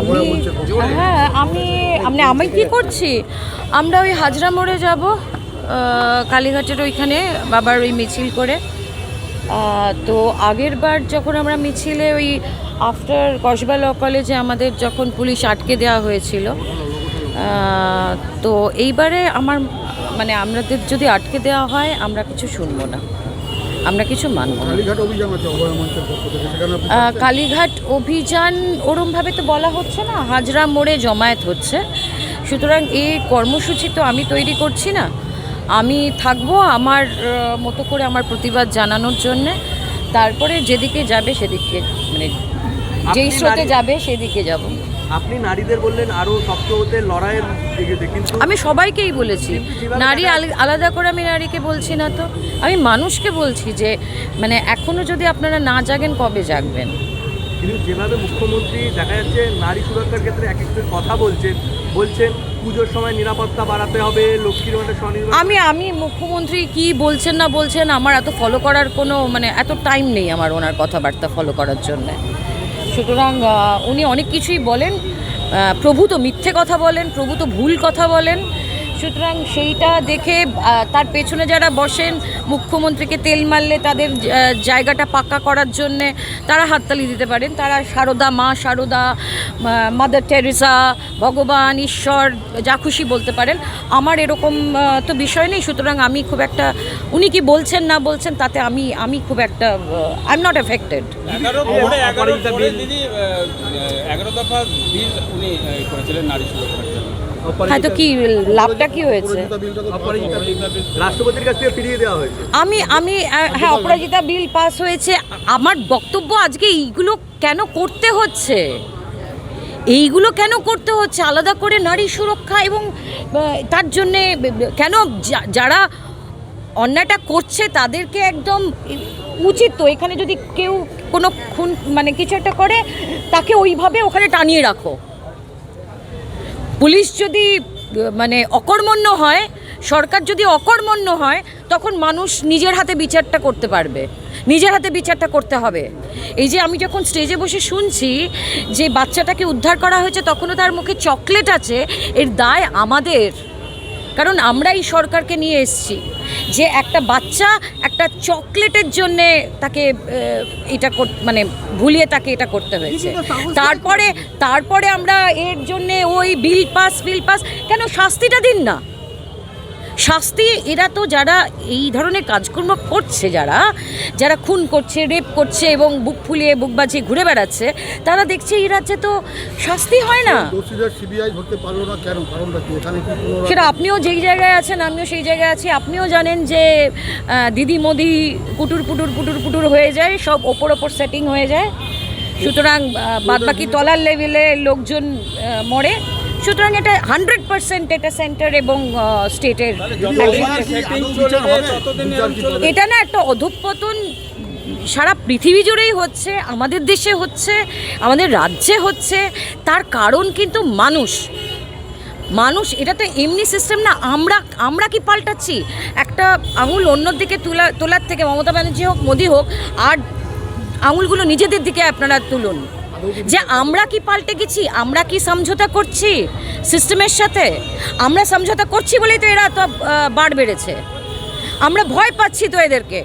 আমি হ্যাঁ আমি আমি আমি কি করছি? আমরা ওই হাজরা মোড়ে যাব কালীঘাটের ওইখানে বাবার ওই মিছিল করে। তো আগের বার যখন আমরা মিছিলে ওই আফটার কসবা ল কলেজে আমাদের যখন পুলিশ আটকে দেওয়া হয়েছিল তো এইবারে আমার মানে আমাদের যদি আটকে দেওয়া হয় আমরা কিছু শুনব না। আমরা কিছু মানব কালীঘাট অভিযান ওরমভাবে তো বলা হচ্ছে না হাজরা মোড়ে জমায়েত হচ্ছে। সুতরাং এই কর্মসূচি তো আমি তৈরি করছি না। আমি থাকব আমার মতো করে আমার প্রতিবাদ জানানোর জন্যে। তারপরে যেদিকে যাবে সেদিকে মানে যেই স্রোতে যাবে সেদিকে যাব। আপনি নারীদের বললেন আরও শক্ত হতে লড়াইয়ের দিকে কিন্তু আমি সবাইকেই বলেছি। নারী আল- আলাদা করে আমি নারীকে বলছি না তো। আমি মানুষকে বলছি যে মানে এখনও যদি আপনারা না জাগেন কবে জাগবেন? কিন্তু যেভাবে মুখ্যমন্ত্রী দেখা যাচ্ছে নারী সুরক্ষার ক্ষেত্রে এক একটা কথা বলছেন বলছেন পুজোর সময় নিরাপত্তা বাড়াতে হবে লক্ষ্মীর ভাণ্ডার আমি আমি মুখ্যমন্ত্রী কি বলছেন না বলছেন আমার এত ফলো করার কোনো মানে এত টাইম নেই আমার ওনার কথাবার্তা ফলো করার জন্য। সুতরাং উনি অনেক কিছুই বলেন আহ, প্রভু তো মিথ্যে কথা বলেন প্রভূত ভুল কথা বলেন। সুতরাং সেইটা দেখে তার পেছনে যারা বসেন মুখ্যমন্ত্রীকে তেল মারলে তাদের জায়গাটা পাক্কা করার জন্যে তারা হাততালি দিতে পারেন। তারা সারদা মা সারদা মাদার টেরেসা ভগবান ঈশ্বর যা খুশি বলতে পারেন। আমার এরকম তো বিষয় নেই সুতরাং আমি খুব একটা উনি কি বলছেন না বলছেন তাতে আমি আমি খুব একটা আই এম নট এফেক্টেড এগারো দফা বিল উনি করেছিলেন নারী সুরক্ষার জন্য হ্যাঁ কি লাভটা কি হয়েছে? রাষ্ট্রপতির কাছ থেকে ফিরিয়ে দেওয়া হয়েছে। আমি আমি হ্যাঁ অপরাজিতা বিল পাস হয়েছে। আমার বক্তব্য আজকে এইগুলো কেন করতে হচ্ছে? এইগুলো কেন করতে হচ্ছে? আলাদা করে নারী সুরক্ষা এবং তার জন্যে কেন যারা অন্যায়টা করছে তাদেরকে একদম উচিত তো এখানে যদি কেউ কোনো খুন মানে কিছু একটা করে তাকে ওইভাবে ওখানে টানিয়ে রাখো। পুলিশ যদি মানে অকর্মণ্য হয়, সরকার যদি অকর্মণ্য হয়, তখন মানুষ নিজের হাতে বিচারটা করতে পারবে। নিজের হাতে বিচারটা করতে হবে। এই যে আমি যখন স্টেজে বসে শুনছি যে বাচ্চাটাকে উদ্ধার করা হয়েছে, তখনও তার মুখে চকলেট আছে, এর দায় আমাদের। কারণ আমরা এই সরকারকে নিয়ে এসছি যে একটা বাচ্চা একটা চকলেটের জন্যে তাকে এটা কর- মানে ভুলিয়ে তাকে এটা করতে হয়েছে। তারপরে তারপরে আমরা এর জন্যে ওই বিল পাস বিল পাস কেন শাস্তিটা দিন না? শাস্তি এরা তো যারা এই ধরনের কাজকর্ম করছে যারা যারা খুন করছে রেপ করছে এবং বুক ফুলিয়ে বুক বাজিয়ে ঘুরে বেড়াচ্ছে তারা দেখছে এই রাজ্যে তো শাস্তি হয় না। সেটা আপনিও যেই জায়গায় আছেন আমিও সেই জায়গায় আছি। আপনিও জানেন যে দিদি মোদি পুটুর পুটুর পুটুর পুটুর হয়ে যায় সব ওপর ওপর সেটিং হয়ে যায়। সুতরাং বাদ বাকি তলার লেভেলে লোকজন মরে। সুতরাং এটা হান্ড্রেড পার্সেন্ট এটা সেন্টার এবং স্টেটের? এটা না একটা অধঃপতন সারা পৃথিবী জুড়েই হচ্ছে আমাদের দেশে হচ্ছে আমাদের রাজ্যে হচ্ছে তার কারণ কিন্তু মানুষ। মানুষ এটা তো এমনি সিস্টেম না আমরা আমরা কি পাল্টাচ্ছি? একটা আঙুল অন্যর দিকে তোলা তোলার থেকে মমতা ব্যানার্জি হোক মোদি হোক আর আঙুলগুলো নিজেদের দিকে আপনারা তুলুন। যে আমরা কি পাল্টে গেছি? আমরা কি সমঝোতা করছি সিস্টেমের সাথে? আমরা সমঝোতা করছি বলেই তো এরা তো বাড় বেড়েছে। আমরা ভয় পাচ্ছি তো এদেরকে।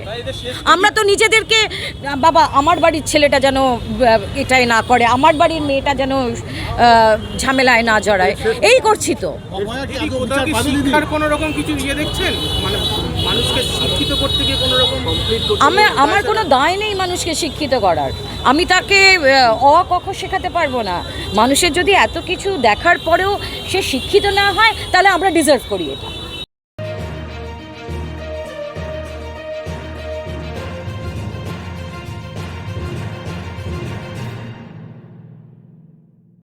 আমরা তো নিজেদেরকে বাবা, আমার বাড়ির ছেলেটা যেন এটাই না করে, আমার বাড়ির মেয়েটা যেন ঝামেলায় না জড়ায়। এই করছি তো। কোনো রকম কিছু ইয়ে দেখছেন? মানে মানুষকে শিক্ষিত করতে গিয়ে কোনো রকম আমার আমার কোনো দায় নেই মানুষকে শিক্ষিত করার। আমি তাকে অ কখ শেখাতে পারব না। মানুষের যদি এত কিছু দেখার পরেও সে শিক্ষিত না হয় তাহলে আমরা ডিজার্ভ করি এটা।